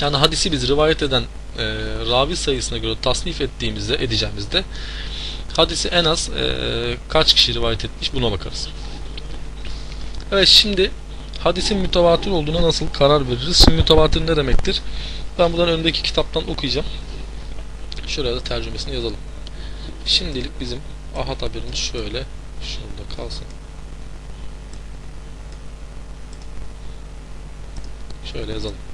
Yani hadisi biz rivayet eden e, ravi sayısına göre tasnif ettiğimizde, edeceğimizde hadisi en az e, kaç kişi rivayet etmiş buna bakarız. Evet şimdi hadisin mütevatir olduğuna nasıl karar veririz? Şimdi mütevatir ne demektir? Ben buradan öndeki kitaptan okuyacağım. Şuraya da tercümesini yazalım. Şimdilik bizim ahad haberimiz şöyle şurada kalsın. Şöyle yazalım.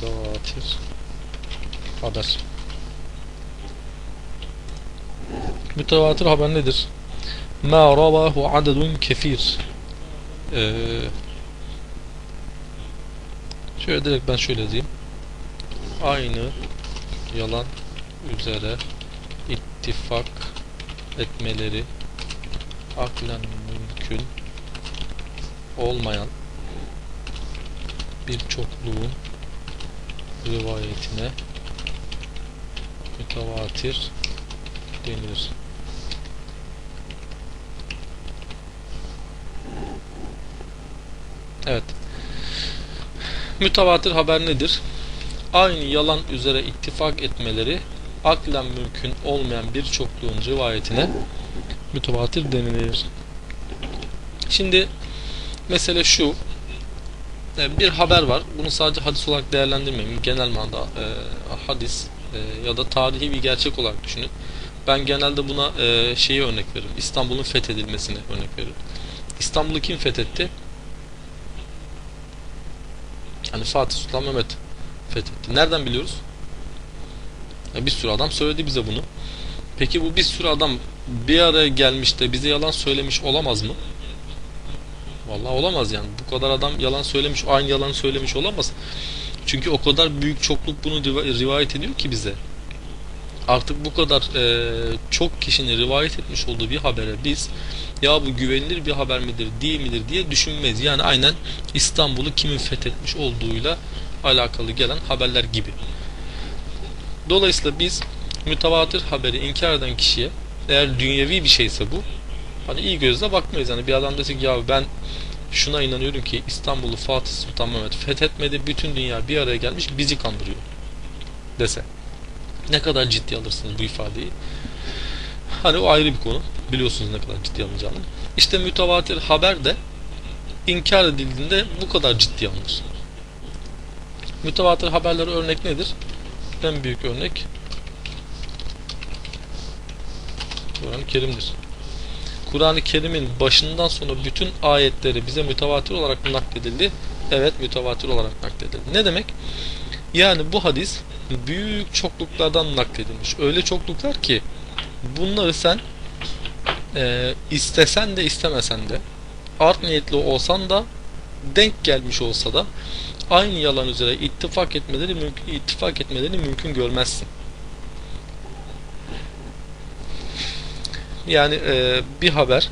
Mütevatir haber. Mütevatir haber nedir? Ma ravahu adedun kefir. Ee, şöyle direkt ben şöyle yazayım. Aynı yalan üzere ittifak etmeleri aklen mümkün olmayan bir çokluğun rivayetine mütevatir denilir. Evet. Mütevatir haber nedir? Aynı yalan üzere ittifak etmeleri aklen mümkün olmayan bir çokluğun rivayetine mütevatir denilir. Şimdi mesele şu bir haber var. Bunu sadece hadis olarak değerlendirmeyin. Genel manada e, hadis e, ya da tarihi bir gerçek olarak düşünün. Ben genelde buna e, şeyi örnek veririm. İstanbul'un fethedilmesine örnek veririm. İstanbul'u kim fethetti? Hani Fatih Sultan Mehmet fethetti. Nereden biliyoruz? E, bir sürü adam söyledi bize bunu. Peki bu bir sürü adam bir araya gelmiş de bize yalan söylemiş olamaz mı? Vallahi olamaz yani. Bu kadar adam yalan söylemiş, aynı yalan söylemiş olamaz. Çünkü o kadar büyük çokluk bunu riva- rivayet ediyor ki bize. Artık bu kadar e, çok kişinin rivayet etmiş olduğu bir habere biz ya bu güvenilir bir haber midir, değil midir diye düşünmeyiz. Yani aynen İstanbul'u kimin fethetmiş olduğuyla alakalı gelen haberler gibi. Dolayısıyla biz mütevatir haberi inkar eden kişiye eğer dünyevi bir şeyse bu hani iyi gözle bakmayız. Hani bir adam dese ki ya ben şuna inanıyorum ki İstanbul'u Fatih Sultan Mehmet fethetmedi. Bütün dünya bir araya gelmiş bizi kandırıyor dese. Ne kadar ciddi alırsınız bu ifadeyi? Hani o ayrı bir konu. Biliyorsunuz ne kadar ciddi alınacağını. İşte mütevatir haber de inkar edildiğinde bu kadar ciddi alınır. Mütevatir haberlere örnek nedir? En büyük örnek Kur'an-ı Kerim'dir. Kur'an-ı Kerim'in başından sona bütün ayetleri bize mütevatir olarak nakledildi. Evet mütevatir olarak nakledildi. Ne demek? Yani bu hadis büyük çokluklardan nakledilmiş. Öyle çokluklar ki bunları sen e, istesen de istemesen de art niyetli olsan da denk gelmiş olsa da aynı yalan üzere ittifak etmeleri ittifak etmeleri mümkün görmezsin. Yani e, bir haber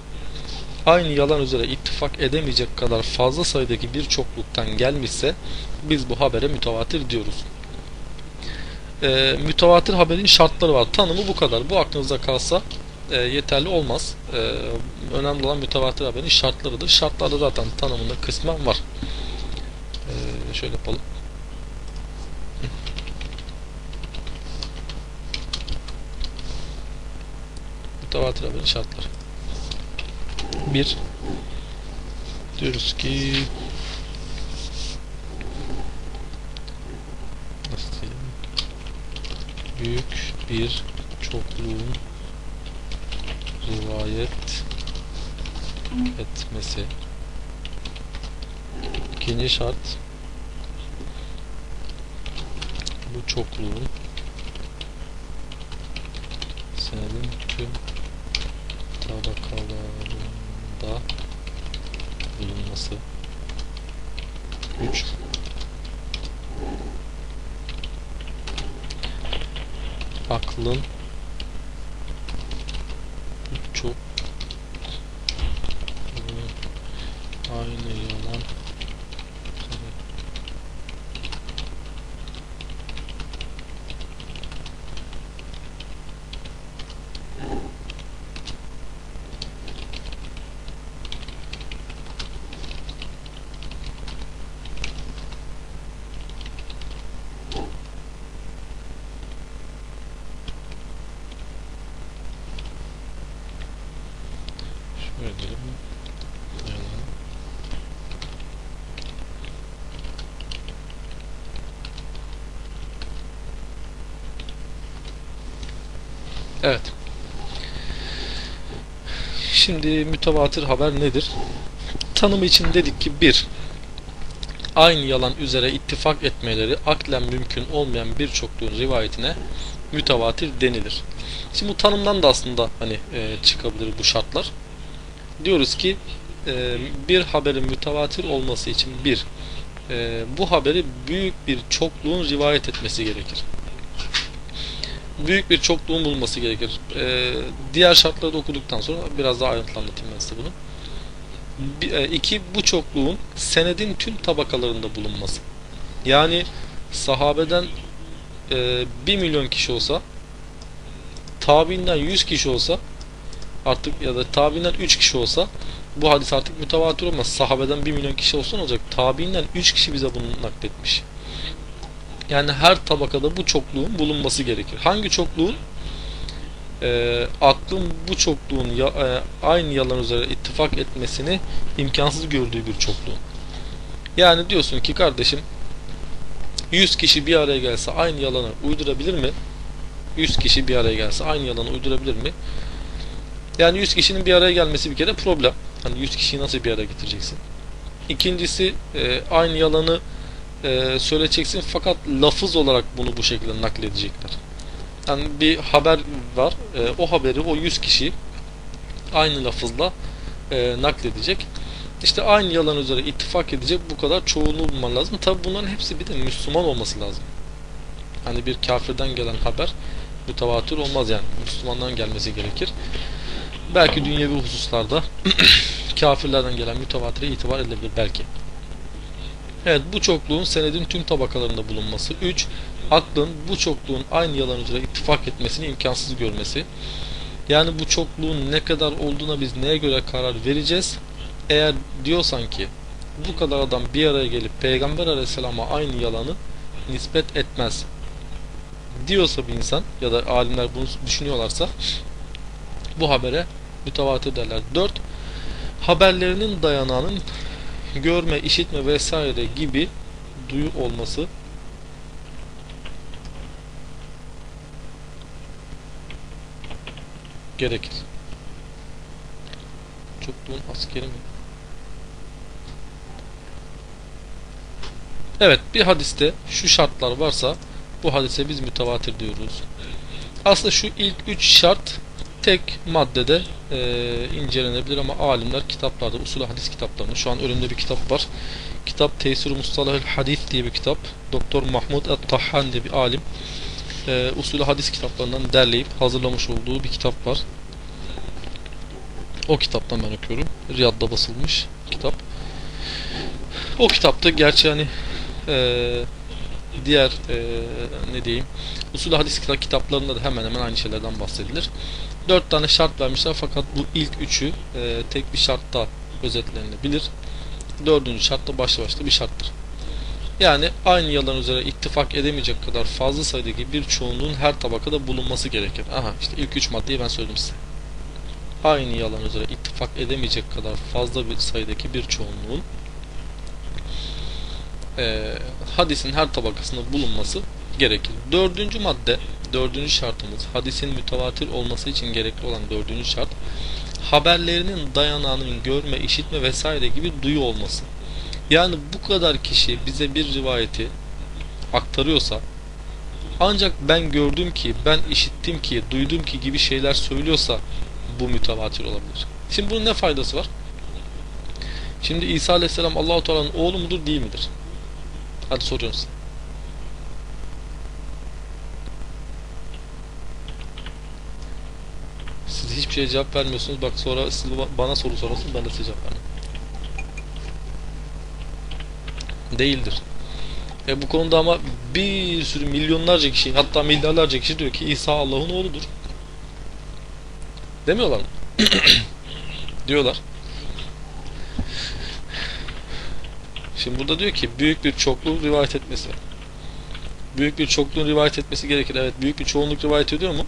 aynı yalan üzere ittifak edemeyecek kadar fazla sayıdaki bir çokluktan gelmişse biz bu habere mütevatir diyoruz. E, mütevatir haberin şartları var. Tanımı bu kadar. Bu aklınızda kalsa e, yeterli olmaz. E, önemli olan mütevatir haberin şartlarıdır. Şartlarda zaten tanımında kısmen var. E, şöyle yapalım. Mütevatir haberin şartları. Bir diyoruz ki nasıl diyelim? büyük bir çokluğun rivayet etmesi. İkinci şart bu çokluğun senedin tüm tabakalarında bulunması. 3 aklın çok aynı yalan Evet. Şimdi mütevatir haber nedir? Tanımı için dedik ki bir, aynı yalan üzere ittifak etmeleri aklen mümkün olmayan bir çokluğun rivayetine mütevatir denilir. Şimdi bu tanımdan da aslında hani e, çıkabilir bu şartlar. Diyoruz ki e, bir haberin mütevatir olması için bir, e, bu haberi büyük bir çokluğun rivayet etmesi gerekir. Büyük bir çokluğun bulunması gerekir. E, diğer şartları da okuduktan sonra biraz daha ayrıntılı anlatayım ben size bunu. Bir, e, iki, bu çokluğun senedin tüm tabakalarında bulunması. Yani sahabeden e, 1 milyon kişi olsa tabiinden 100 kişi olsa artık ya da tabiinden 3 kişi olsa bu hadis artık mütevatir olmaz. Sahabeden 1 milyon kişi olsa ne olacak? Tabiinden 3 kişi bize bunu nakletmiş. Yani her tabakada bu çokluğun bulunması gerekir. Hangi çokluğun? E, aklın bu çokluğun ya, e, aynı yalan üzere ittifak etmesini imkansız gördüğü bir çokluğun. Yani diyorsun ki kardeşim 100 kişi bir araya gelse aynı yalanı uydurabilir mi? 100 kişi bir araya gelse aynı yalanı uydurabilir mi? Yani 100 kişinin bir araya gelmesi bir kere problem. Hani 100 kişiyi nasıl bir araya getireceksin? İkincisi e, aynı yalanı e, söyleyeceksin fakat lafız olarak bunu bu şekilde nakledecekler. Yani bir haber var. E, o haberi o 100 kişi aynı lafızla e, nakledecek. İşte aynı yalan üzere ittifak edecek bu kadar çoğunluğu bulman lazım. Tabi bunların hepsi bir de Müslüman olması lazım. Hani bir kafirden gelen haber mütevatir olmaz yani. Müslümandan gelmesi gerekir. Belki dünyevi hususlarda kafirlerden gelen mütevatire itibar edilebilir belki. Evet bu çokluğun senedin tüm tabakalarında bulunması. 3. Aklın bu çokluğun aynı yalan üzere ittifak etmesini imkansız görmesi. Yani bu çokluğun ne kadar olduğuna biz neye göre karar vereceğiz? Eğer diyorsan ki bu kadar adam bir araya gelip Peygamber aleyhisselama aynı yalanı nispet etmez diyorsa bir insan ya da alimler bunu düşünüyorlarsa bu habere mütevatir derler. 4. Haberlerinin dayanağının görme, işitme vesaire gibi duyu olması gerekir. Çokluğun askeri mi? Evet bir hadiste şu şartlar varsa bu hadise biz mütevatir diyoruz. Aslında şu ilk üç şart tek maddede e, incelenebilir ama alimler kitaplarda, usul hadis kitaplarında şu an önümde bir kitap var. Kitap Tesir-i Mustalahül Hadis diye bir kitap. Doktor Mahmud Et-Tahhan diye bir alim e, usul hadis kitaplarından derleyip hazırlamış olduğu bir kitap var. O kitaptan ben okuyorum. Riyad'da basılmış kitap. O kitapta gerçi hani e, diğer e, ne diyeyim usul hadis kitaplarında da hemen hemen aynı şeylerden bahsedilir. Dört tane şart vermişler fakat bu ilk üçü e, tek bir şartta özetlenebilir. Dördüncü şart da başlı başlı bir şarttır. Yani aynı yalan üzere ittifak edemeyecek kadar fazla sayıdaki bir çoğunluğun her tabakada bulunması gerekir. Aha işte ilk üç maddeyi ben söyledim size. Aynı yalan üzere ittifak edemeyecek kadar fazla bir sayıdaki bir çoğunluğun e, hadisin her tabakasında bulunması gerekir. Dördüncü madde, dördüncü şartımız, hadisin mütevatir olması için gerekli olan dördüncü şart, haberlerinin dayanağının görme, işitme vesaire gibi duyu olması. Yani bu kadar kişi bize bir rivayeti aktarıyorsa, ancak ben gördüm ki, ben işittim ki, duydum ki gibi şeyler söylüyorsa bu mütevatir olabilir. Şimdi bunun ne faydası var? Şimdi İsa Aleyhisselam Allahu Teala'nın oğlu mudur, değil midir? Hadi soruyorum size. Siz hiçbir şeye cevap vermiyorsunuz. Bak sonra bana soru sorarsanız ben de size cevap vermem. Değildir. E bu konuda ama bir sürü milyonlarca kişi hatta milyarlarca kişi diyor ki İsa Allah'ın oğludur. Demiyorlar mı? Diyorlar. Şimdi burada diyor ki büyük bir çokluğun rivayet etmesi. Büyük bir çokluğun rivayet etmesi gerekir. Evet büyük bir çoğunluk rivayet ediyor mu?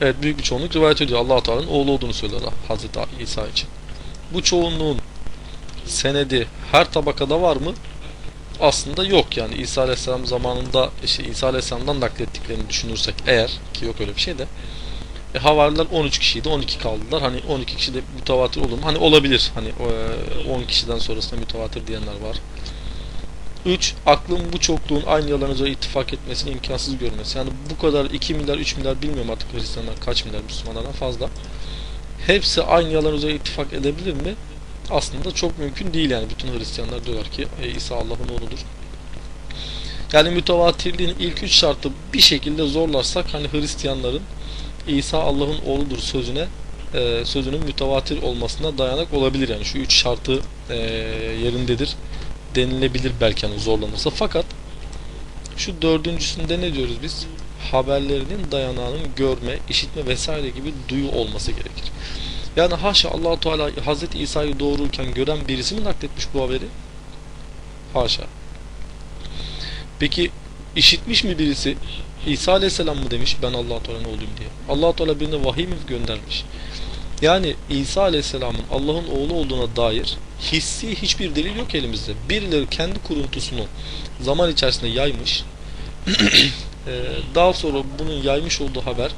Evet büyük bir çoğunluk rivayet ediyor. Allah Teala'nın oğlu olduğunu söylüyor Hazreti İsa için. Bu çoğunluğun senedi her tabakada var mı? aslında yok yani İsa Aleyhisselam zamanında işte İsa Aleyhisselam'dan naklettiklerini düşünürsek eğer ki yok öyle bir şey de e, havariler 13 kişiydi 12 kaldılar hani 12 kişi de mütevatir olur mu? Hani olabilir hani e, 10 kişiden sonrasında mütevatir diyenler var. 3. Aklın bu çokluğun aynı yalan üzere ittifak etmesini imkansız görmesi. Yani bu kadar 2 milyar 3 milyar bilmiyorum artık Hristiyanlar kaç milyar Müslümanlardan fazla. Hepsi aynı yalan üzere ittifak edebilir mi? Aslında çok mümkün değil yani. Bütün Hristiyanlar diyorlar ki e, İsa Allah'ın oğludur. Yani mütevatirliğin ilk üç şartı bir şekilde zorlarsak hani Hristiyanların İsa Allah'ın oğludur sözüne e, sözünün mütevatir olmasına dayanak olabilir yani şu üç şartı e, yerindedir denilebilir belki hani zorlanırsa fakat şu dördüncüsünde ne diyoruz biz haberlerinin dayanağının görme, işitme vesaire gibi duyu olması gerekir. Yani haşa allah Teala Hazreti İsa'yı doğururken gören birisi mi nakletmiş bu haberi? Haşa. Peki işitmiş mi birisi? İsa Aleyhisselam mı demiş ben allah Teala'nın oğluyum diye. allah Teala birine vahiy mi göndermiş? Yani İsa Aleyhisselam'ın Allah'ın oğlu olduğuna dair hissi hiçbir delil yok elimizde. Birileri kendi kuruntusunu zaman içerisinde yaymış. Daha sonra bunun yaymış olduğu haber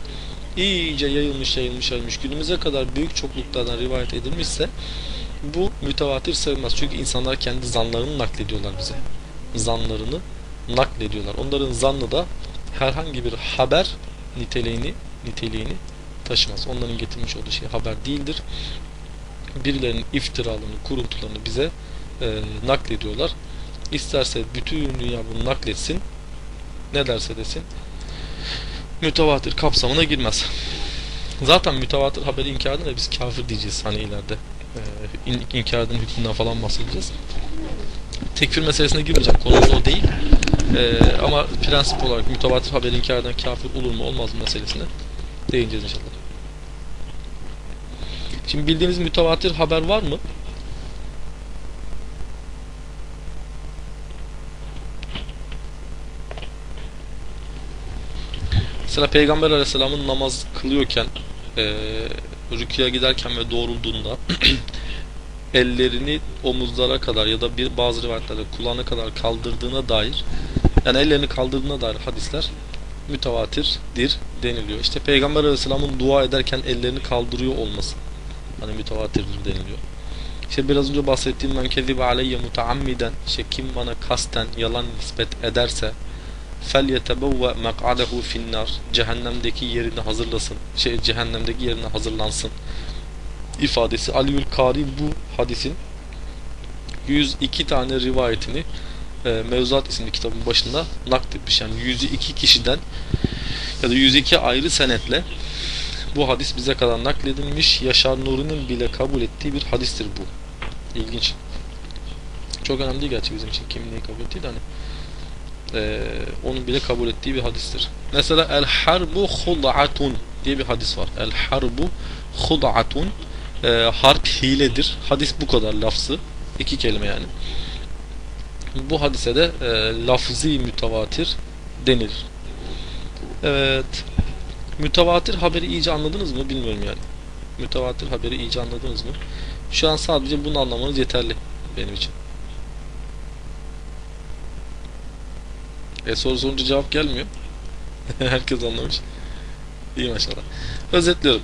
iyice yayılmış yayılmış yayılmış günümüze kadar büyük çokluklardan rivayet edilmişse bu mütevatir sayılmaz. Çünkü insanlar kendi zanlarını naklediyorlar bize. Zanlarını naklediyorlar. Onların zannı da herhangi bir haber niteliğini niteliğini taşımaz. Onların getirmiş olduğu şey haber değildir. Birilerinin iftiralarını, kuruntularını bize e, naklediyorlar. İsterse bütün dünya bunu nakletsin. Ne derse desin. Mütevatir kapsamına girmez. Zaten mütevatir haberi inkar edince biz kafir diyeceğiz hani ileride. E, in, inkar eden hükmünden falan bahsedeceğiz. Tekfir meselesine girmeyeceğim. Konumuz o değil. E, ama prensip olarak mütevatir haberi inkar eden kafir olur mu olmaz mı meselesine değineceğiz inşallah. Şimdi bildiğiniz mütevatir haber var mı? Mesela Peygamber Aleyhisselam'ın namaz kılıyorken e, rüküye giderken ve doğrulduğunda ellerini omuzlara kadar ya da bir bazı rivayetlerde kulağına kadar kaldırdığına dair yani ellerini kaldırdığına dair hadisler mütevatirdir deniliyor. İşte Peygamber Aleyhisselam'ın dua ederken ellerini kaldırıyor olması hani mütevatirdir deniliyor. İşte biraz önce bahsettiğim men kezibe aleyye mutaammiden işte kim bana kasten yalan nispet ederse fel yetebevve mek'adehu finnar cehennemdeki yerini hazırlasın şey cehennemdeki yerine hazırlansın ifadesi Aliül Kari bu hadisin 102 tane rivayetini e, Mevzuat isimli kitabın başında nakletmiş yani 102 kişiden ya da 102 ayrı senetle bu hadis bize kadar nakledilmiş Yaşar Nuri'nin bile kabul ettiği bir hadistir bu. İlginç. Çok önemli değil gerçi bizim için neyi kabul ettiği de hani e, onun bile kabul ettiği bir hadistir. Mesela el harbu hud'atun diye bir hadis var. El harbu hud'atun e, harp hiledir. Hadis bu kadar lafzı. iki kelime yani. Bu hadise de e, lafzi mütevatir denir. Evet. Mütevatir haberi iyice anladınız mı bilmiyorum yani. Mütevatir haberi iyice anladınız mı? Şu an sadece bunu anlamanız yeterli benim için. E soru sorunca cevap gelmiyor. Herkes anlamış. İyi maşallah. Özetliyorum.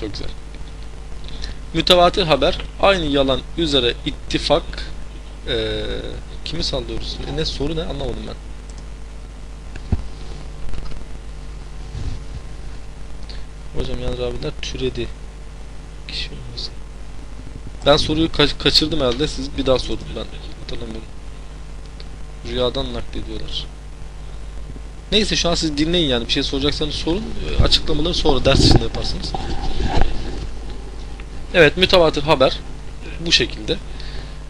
Çok güzel. Mütevatir haber aynı yalan üzere ittifak ee, kimi sallıyoruz? E ne soru ne anlamadım ben. Hocam Yanır abiler türedi. Kişi olmasın. Ben soruyu ka kaçırdım herhalde. Siz bir daha sorun ben hatırlamıyorum. Rüyadan naklediyorlar. Neyse şu an siz dinleyin yani bir şey soracaksanız sorun. Açıklamaları sonra ders içinde yaparsınız. Evet mütevatir haber bu şekilde.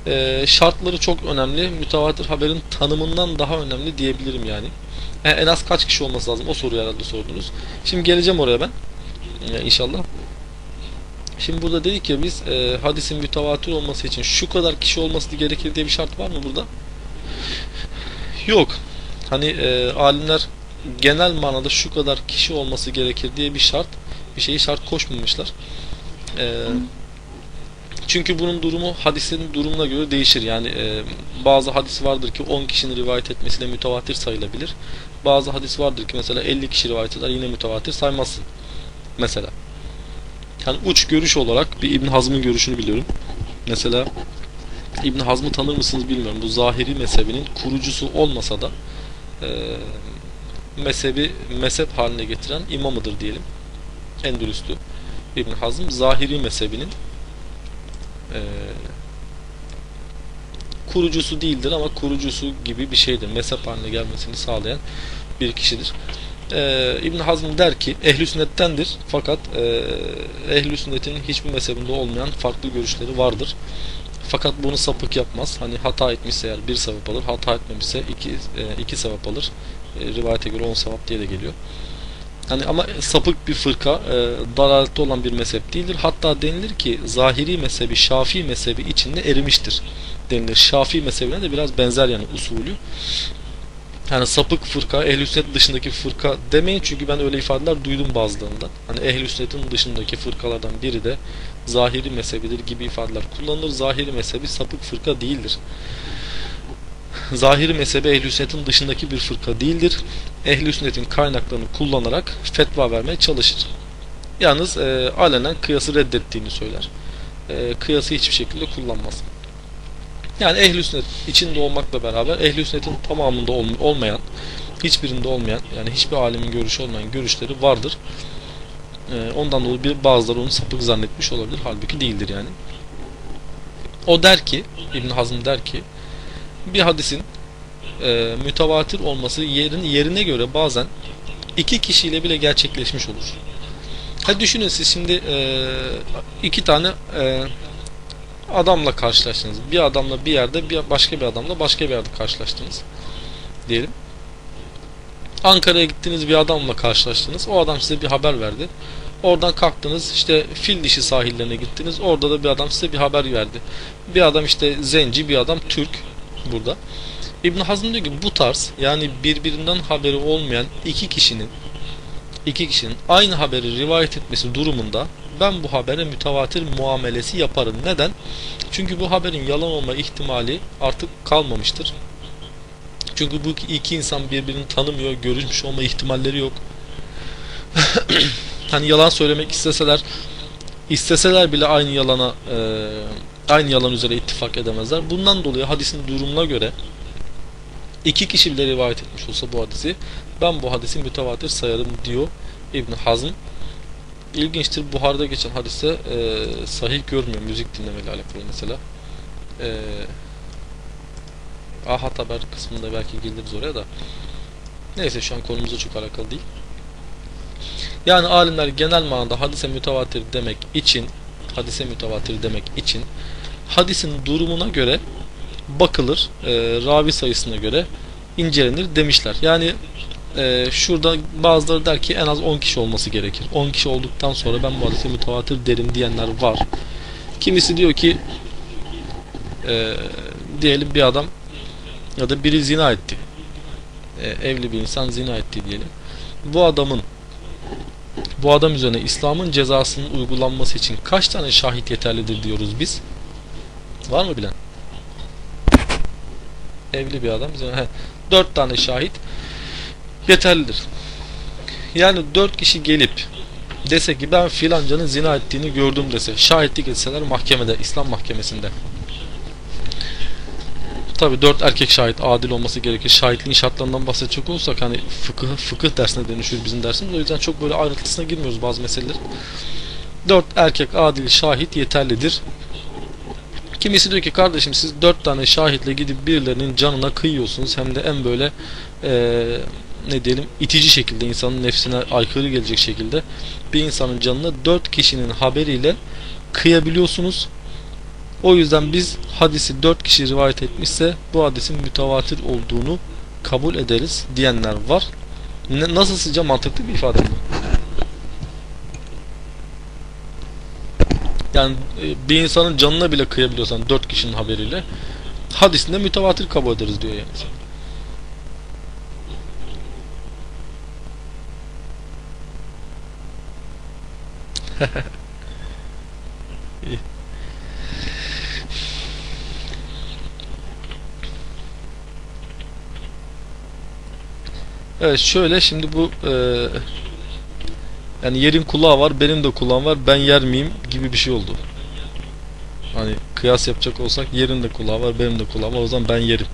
Ee, şartları çok önemli. Mütevatir haberin tanımından daha önemli diyebilirim yani. yani. En az kaç kişi olması lazım? O soruyu herhalde sordunuz. Şimdi geleceğim oraya ben. Yani inşallah. Şimdi burada dedik ya biz e, hadisin mütevatir olması için şu kadar kişi olması gerekir diye bir şart var mı burada? Yok. Hani e, alimler genel manada şu kadar kişi olması gerekir diye bir şart, bir şeyi şart koşmamışlar. E, Çünkü bunun durumu hadisin durumuna göre değişir. Yani e, bazı hadis vardır ki 10 kişinin rivayet etmesiyle mütevatir sayılabilir. Bazı hadis vardır ki mesela 50 kişi rivayet eder yine mütevatir saymazsın. Mesela. Yani uç görüş olarak bir İbn Hazm'ın görüşünü biliyorum. Mesela İbn Hazm'ı tanır mısınız bilmiyorum. Bu zahiri mezhebinin kurucusu olmasa da e, mezhebi mezhep haline getiren imamıdır diyelim. Endülüslü İbn Hazm zahiri mezhebinin e, kurucusu değildir ama kurucusu gibi bir şeydir. Mezhep haline gelmesini sağlayan bir kişidir. Ee, İbn Hazm der ki ehl sünnettendir fakat e, ehl sünnetin hiçbir mezhebinde olmayan farklı görüşleri vardır. Fakat bunu sapık yapmaz. Hani hata etmişse eğer bir sevap alır, hata etmemişse iki, e, iki sevap alır. E, rivayete göre on sevap diye de geliyor. Hani ama sapık bir fırka, e, dalalette olan bir mezhep değildir. Hatta denilir ki zahiri mezhebi, Şafii mezhebi içinde erimiştir denilir. Şafii mezhebine de biraz benzer yani usulü. Yani sapık fırka, ehl sünnet dışındaki fırka demeyin çünkü ben öyle ifadeler duydum bazılarında. Hani ehl sünnetin dışındaki fırkalardan biri de zahiri mezhebidir gibi ifadeler kullanılır. Zahiri mezhebi sapık fırka değildir. Zahiri mezhebi ehl sünnetin dışındaki bir fırka değildir. ehl sünnetin kaynaklarını kullanarak fetva vermeye çalışır. Yalnız e, alenen kıyası reddettiğini söyler. E, kıyası hiçbir şekilde kullanmaz. Yani ehl-i sünnet içinde olmakla beraber ehl-i sünnetin tamamında olmayan, hiçbirinde olmayan, yani hiçbir alemin görüşü olmayan görüşleri vardır. Ee, ondan dolayı bir bazıları onu sapık zannetmiş olabilir. Halbuki değildir yani. O der ki, İbn Hazm der ki, bir hadisin e, mütevatir olması yerin yerine göre bazen iki kişiyle bile gerçekleşmiş olur. Hadi düşünün siz şimdi e, iki tane e, adamla karşılaştınız. Bir adamla bir yerde, bir başka bir adamla başka bir yerde karşılaştınız. Diyelim. Ankara'ya gittiniz bir adamla karşılaştınız. O adam size bir haber verdi. Oradan kalktınız işte fil dişi sahillerine gittiniz. Orada da bir adam size bir haber verdi. Bir adam işte zenci, bir adam Türk burada. İbn Hazm diyor ki bu tarz yani birbirinden haberi olmayan iki kişinin iki kişinin aynı haberi rivayet etmesi durumunda ben bu habere mütevatir muamelesi yaparım. Neden? Çünkü bu haberin yalan olma ihtimali artık kalmamıştır. Çünkü bu iki insan birbirini tanımıyor, görüşmüş olma ihtimalleri yok. hani yalan söylemek isteseler, isteseler bile aynı yalana e, aynı yalan üzere ittifak edemezler. Bundan dolayı hadisin durumuna göre iki kişi bile rivayet etmiş olsa bu hadisi ben bu hadisi mütevatir sayarım diyor İbn Hazm İlginçtir. Buhar'da geçen hadise e, sahih görmüyor müzik dinlemeyle alakalı mesela. E, Ahad haber kısmında belki geliriz oraya da. Neyse şu an konumuzla çok alakalı değil. Yani alimler genel manada hadise mütevatir demek için hadise mütevatir demek için hadisin durumuna göre bakılır, e, ravi sayısına göre incelenir demişler. Yani e, şurada bazıları der ki en az 10 kişi olması gerekir. 10 kişi olduktan sonra ben bu hadise mütevatir derim diyenler var. Kimisi diyor ki e, diyelim bir adam ya da biri zina etti. E, evli bir insan zina etti diyelim. Bu adamın bu adam üzerine İslam'ın cezasının uygulanması için kaç tane şahit yeterlidir diyoruz biz? Var mı bilen? Evli bir adam. He, 4 tane şahit yeterlidir. Yani dört kişi gelip dese ki ben filancanın zina ettiğini gördüm dese şahitlik etseler mahkemede İslam mahkemesinde. Tabi dört erkek şahit adil olması gerekir. Şahitliğin şartlarından bahsedecek olursak hani fıkıh, fıkıh dersine dönüşür bizim dersimiz. O yüzden çok böyle ayrıntısına girmiyoruz bazı meseleler dört erkek adil şahit yeterlidir. Kimisi diyor ki kardeşim siz dört tane şahitle gidip birilerinin canına kıyıyorsunuz. Hem de en böyle e, ne diyelim itici şekilde insanın nefsine aykırı gelecek şekilde bir insanın canına dört kişinin haberiyle kıyabiliyorsunuz. O yüzden biz hadisi dört kişi rivayet etmişse bu hadisin mütevatir olduğunu kabul ederiz diyenler var. Ne, nasıl sizce mantıklı bir ifade mi? Yani e, bir insanın canına bile kıyabiliyorsan dört kişinin haberiyle hadisinde mütevatir kabul ederiz diyor yani. evet şöyle şimdi bu e, yani yerin kulağı var benim de kulağım var ben yer miyim gibi bir şey oldu. Hani kıyas yapacak olsak yerin de kulağı var benim de kulağım var o zaman ben yerim.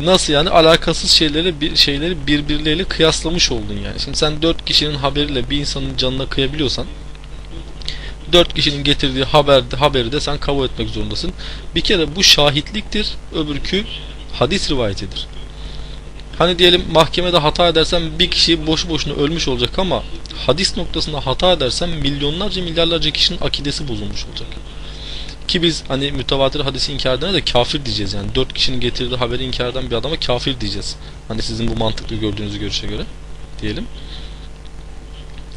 Nasıl yani alakasız şeyleri bir şeyleri birbirleriyle kıyaslamış oldun yani. Şimdi sen dört kişinin haberiyle bir insanın canına kıyabiliyorsan dört kişinin getirdiği haber, haberi de sen kabul etmek zorundasın. Bir kere bu şahitliktir, öbürkü hadis rivayetidir. Hani diyelim mahkemede hata edersem bir kişi boşu boşuna ölmüş olacak ama hadis noktasında hata edersem milyonlarca milyarlarca kişinin akidesi bozulmuş olacak. Ki biz hani mütevatir hadisi inkar edene de kafir diyeceğiz yani. Dört kişinin getirdiği haberi inkar eden bir adama kafir diyeceğiz. Hani sizin bu mantıklı gördüğünüz görüşe göre diyelim.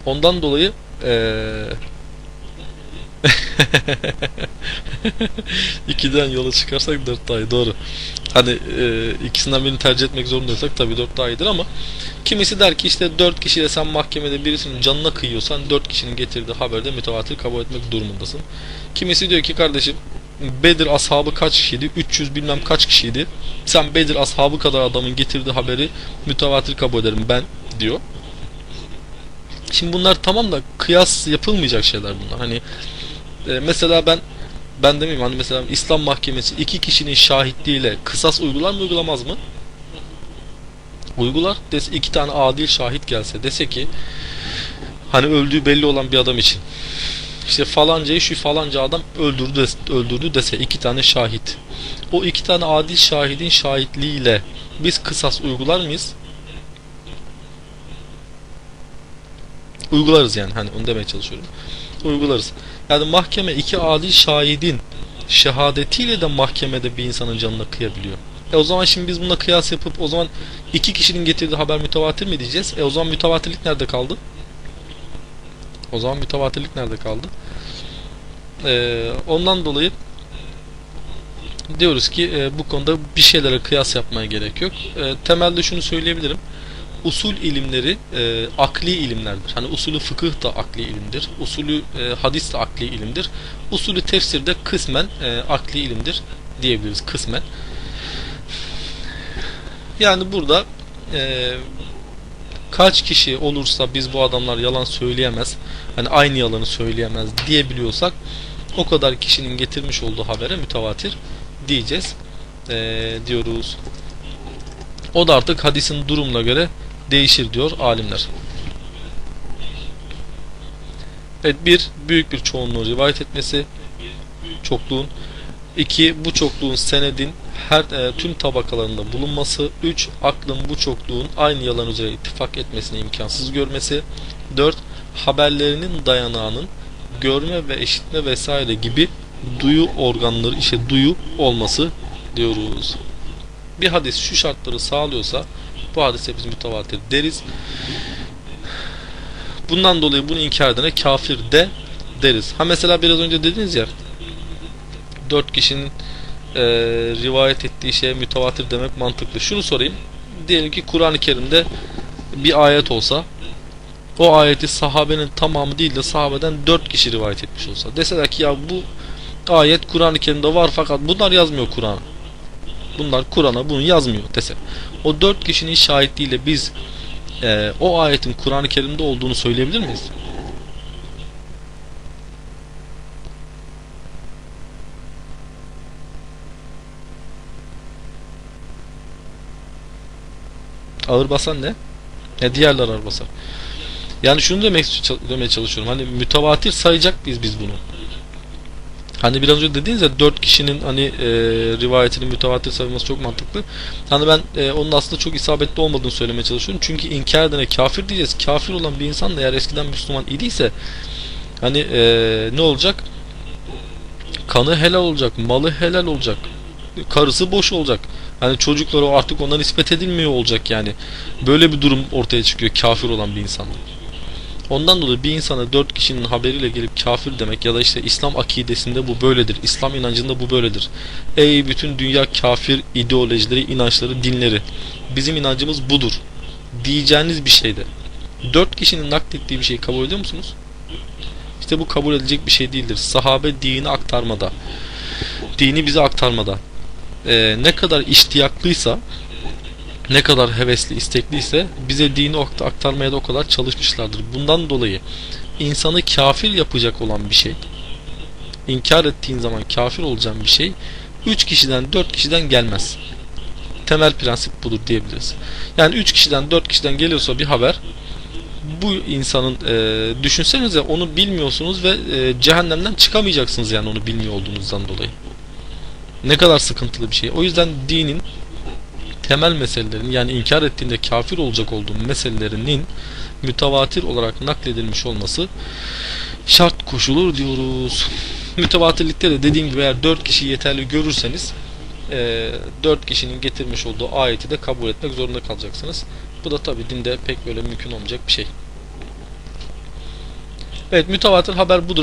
Ondan dolayı ee... İkiden yola çıkarsak dört daha doğru. Hani e, ikisinden birini tercih etmek zorundaysak tabii dört daha iyidir ama kimisi der ki işte dört kişiyle sen mahkemede birisinin canına kıyıyorsan dört kişinin getirdiği haberde mütevatir kabul etmek durumundasın. Kimisi diyor ki kardeşim Bedir ashabı kaç kişiydi? 300 bilmem kaç kişiydi. Sen Bedir ashabı kadar adamın getirdiği haberi mütevatir kabul ederim ben diyor. Şimdi bunlar tamam da kıyas yapılmayacak şeyler bunlar. Hani e, mesela ben ben demeyeyim hani mesela İslam mahkemesi iki kişinin şahitliğiyle kısas uygular mı uygulamaz mı? Uygular. Dese, iki tane adil şahit gelse dese ki hani öldüğü belli olan bir adam için işte falancayı şu falanca adam öldürdü öldürdü dese iki tane şahit. O iki tane adil şahidin şahitliğiyle biz kısas uygular mıyız? Uygularız yani hani onu demeye çalışıyorum. Uygularız. Yani mahkeme iki adil şahidin şehadetiyle de mahkemede bir insanın canına kıyabiliyor. E o zaman şimdi biz bununla kıyas yapıp o zaman iki kişinin getirdiği haber mütevatir mi diyeceğiz? E o zaman mütevatirlik nerede kaldı? O zaman mütevatirlik nerede kaldı? Ee, ondan dolayı diyoruz ki e, bu konuda bir şeylere kıyas yapmaya gerek yok. E, temelde şunu söyleyebilirim. Usul ilimleri e, akli ilimlerdir. Hani usulü fıkıh da akli ilimdir. Usulü e, hadis de akli ilimdir. Usulü tefsir de kısmen e, akli ilimdir diyebiliriz kısmen. Yani burada e, kaç kişi olursa biz bu adamlar yalan söyleyemez, hani aynı yalanı söyleyemez diyebiliyorsak o kadar kişinin getirmiş olduğu habere mütevatir diyeceğiz e, diyoruz. O da artık hadisin durumuna göre değişir diyor alimler. Evet bir büyük bir çoğunluğu rivayet etmesi çokluğun iki bu çokluğun senedin her e, tüm tabakalarında bulunması 3 aklın bu çokluğun aynı yalan üzere ittifak etmesini imkansız görmesi 4 haberlerinin dayanağının görme ve işitme vesaire gibi duyu organları işte duyu olması diyoruz. Bir hadis şu şartları sağlıyorsa bu hadise biz mütevatir deriz. Bundan dolayı bunu inkar edene kafir de deriz. Ha mesela biraz önce dediniz ya dört kişinin e, rivayet ettiği şeye mütevatir demek mantıklı. Şunu sorayım. Diyelim ki Kur'an-ı Kerim'de bir ayet olsa o ayeti sahabenin tamamı değil de sahabeden dört kişi rivayet etmiş olsa. Deseler ki ya bu ayet Kur'an-ı Kerim'de var fakat bunlar yazmıyor Kur'an'a. Bunlar Kur'an'a bunu yazmıyor dese. O dört kişinin şahitliğiyle biz e, o ayetin Kur'an-ı Kerim'de olduğunu söyleyebilir miyiz? Ağır basan ne? Ya diğerler ağır basar. Yani şunu demek demeye çalışıyorum. Hani mütevatir sayacak biz biz bunu. Hani biraz önce dediğiniz ya dört kişinin hani e, rivayetinin mütevatir sayılması çok mantıklı. Hani ben e, onun aslında çok isabetli olmadığını söylemeye çalışıyorum. Çünkü inkar edene kafir diyeceğiz. Kafir olan bir insan da eğer eskiden Müslüman idiyse hani e, ne olacak? Kanı helal olacak, malı helal olacak, karısı boş olacak. Hani çocukları artık ona nispet edilmiyor olacak yani. Böyle bir durum ortaya çıkıyor kafir olan bir insanda. Ondan dolayı bir insana dört kişinin haberiyle gelip kafir demek ya da işte İslam akidesinde bu böyledir. İslam inancında bu böyledir. Ey bütün dünya kafir ideolojileri, inançları, dinleri. Bizim inancımız budur. Diyeceğiniz bir şeyde. Dört kişinin naklettiği bir şeyi kabul ediyor musunuz? İşte bu kabul edilecek bir şey değildir. Sahabe dini aktarmada. Dini bize aktarmada. Ee, ne kadar iştiyaklıysa ne kadar hevesli, istekliyse bize dini akt- aktarmaya da o kadar çalışmışlardır. Bundan dolayı insanı kafir yapacak olan bir şey, inkar ettiğin zaman kafir olacağın bir şey 3 kişiden 4 kişiden gelmez. Temel prensip budur diyebiliriz. Yani 3 kişiden 4 kişiden geliyorsa bir haber bu insanın e, düşünsenize onu bilmiyorsunuz ve e, cehennemden çıkamayacaksınız yani onu bilmiyor olduğunuzdan dolayı. Ne kadar sıkıntılı bir şey. O yüzden dinin temel meselelerin yani inkar ettiğinde kafir olacak olduğu meselelerinin mütevatir olarak nakledilmiş olması şart koşulur diyoruz. Mütevatirlikte de dediğim gibi eğer 4 kişi yeterli görürseniz e, 4 kişinin getirmiş olduğu ayeti de kabul etmek zorunda kalacaksınız. Bu da tabi dinde pek böyle mümkün olmayacak bir şey. Evet mütevatir haber budur.